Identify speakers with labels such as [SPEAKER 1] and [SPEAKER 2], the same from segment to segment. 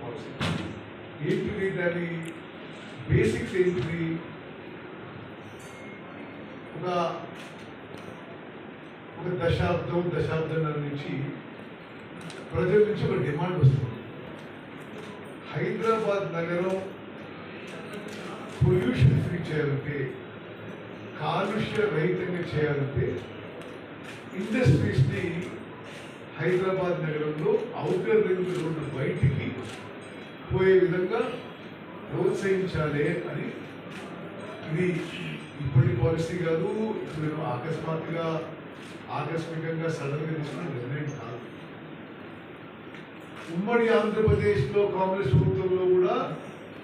[SPEAKER 1] Policy ఏంటిది దాని basics ఏంటిది? ఒక ఒక దశాబ్దం దశాబ్దంన్నర నుంచి ప్రజల నుంచి ఒక డిమాండ్ వస్తుంది. హైదరాబాద్ నగరం పొల్యూషన్ ఫ్రీ చేయాలంటే కాలుష్య రహితంగా చేయాలంటే ఇండస్ట్రీస్ని హైదరాబాద్ నగరంలో ఔటర్ రింగ్ రోడ్డు బయటికి పోయే విధంగా ప్రోత్సహించాలి అని ఇది ఇప్పటి పాలసీ కాదు ఇప్పుడు అకస్మాత్తుగా ఆకస్మికంగా సడన్గా తీసుకున్న నిర్ణయం కాదు. ఉమ్మడి ఆంధ్రప్రదేశ్లో కాంగ్రెస్ ప్రభుత్వంలో కూడా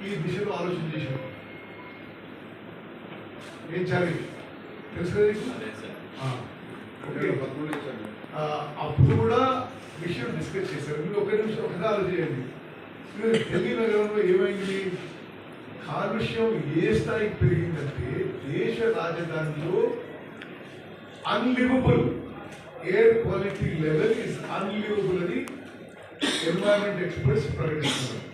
[SPEAKER 1] ఈ దిశలో ఆలోచన చేశారు. ఏం చాలి తెలుసు అప్పుడు కూడా విషయం డిస్కస్ చేశారు. మీరు ఒక నిమిషం ఒకసారి ఆలోచించండి. మీరు ఢిల్లీ నగరంలో ఏమైంది? కాలుష్యం ఏ స్థాయికి పెరిగిందంటే దేశ రాజధానిలో unlivable air quality level is unlivable అని ఎన్వైరన్మెంట్ ఎక్స్పర్ట్స్ ప్రకటిస్తున్నారు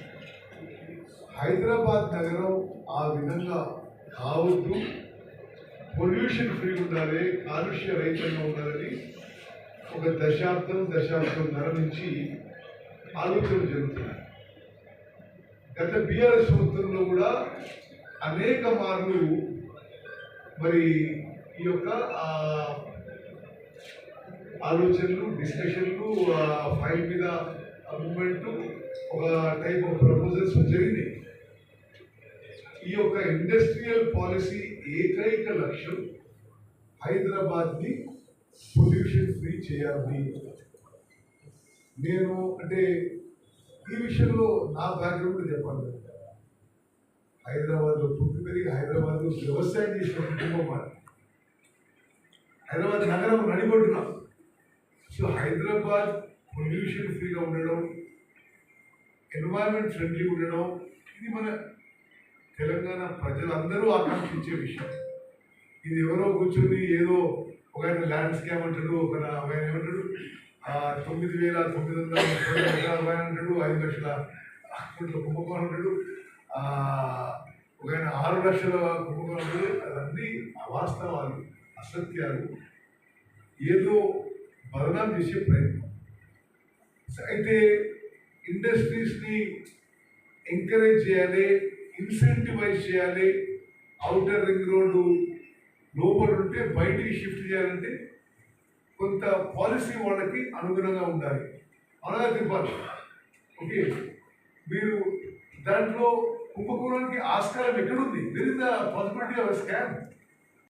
[SPEAKER 1] హైదరాబాద్ నగరం ఆ విధంగా కావద్దు. పొల్యూషన్ ఫ్రీ ఉండాలి కాలుష్య రహితంగా ఉండాలని ఒక దశాబ్దం దశాబ్దం ధర నుంచి ఆలోచన జరుగుతున్నాయి. గత బిఆర్ ప్రభుత్వంలో కూడా అనేక మార్లు మరి ఈ యొక్క ఆలోచనలు డిస్కషన్లు ఫైల్ మీద మూమెంట్ ఒక టైప్ ఆఫ్ ప్రపోజల్స్ జరిగినాయి. ఈ యొక్క ఇండస్ట్రియల్ పాలసీ ఏకైక లక్ష్యం హైదరాబాద్ని పొల్యూషన్ ఫ్రీ చేయాలి. నేను అంటే ఈ విషయంలో నా బ్యాక్గ్రౌండ్ చెప్పాలి హైదరాబాద్లో పుట్టి పెరిగి హైదరాబాద్లో వ్యవసాయం చేసిన కుటుంబం మాట హైదరాబాద్ నగరం నడిబొడ్డున్నాం సో హైదరాబాద్ పొల్యూషన్ ఫ్రీగా ఉండడం ఎన్వైరన్మెంట్ ఫ్రెండ్లీ ఉండడం ఇది మన తెలంగాణ ప్రజలందరూ ఆకాంక్షించే విషయం. ఇది ఎవరో కూర్చొని ఏదో ఒక ఆయన ల్యాండ్ అంటాడు ఒక ఆయన ఏమంటాడు తొమ్మిది వేల తొమ్మిది వందల ముప్పై ఎకరాల ఐదు లక్షల కోట్ల కుంభకోణం అంటాడు ఒక ఆయన ఆరు లక్షల కుంభకోణం అవన్నీ అవాస్తవాలు అసత్యాలు ఏదో బదనాలు చేసే ప్రయత్నం. అయితే ఇండస్ట్రీస్ని ఎంకరేజ్ చేయాలి ఇన్సెంటివైజ్ చేయాలి అవుటర్ రింగ్ రోడ్డు లోపల ఉంటే బయటికి షిఫ్ట్ చేయాలంటే కొంత పాలసీ వాళ్ళకి అనుగుణంగా ఉండాలి. అలాగే తిప్పాలి. ఓకే? మీరు దాంట్లో కుంభకోణానికి ఆస్కారం ఎక్కడుంది? There is the possibility of scam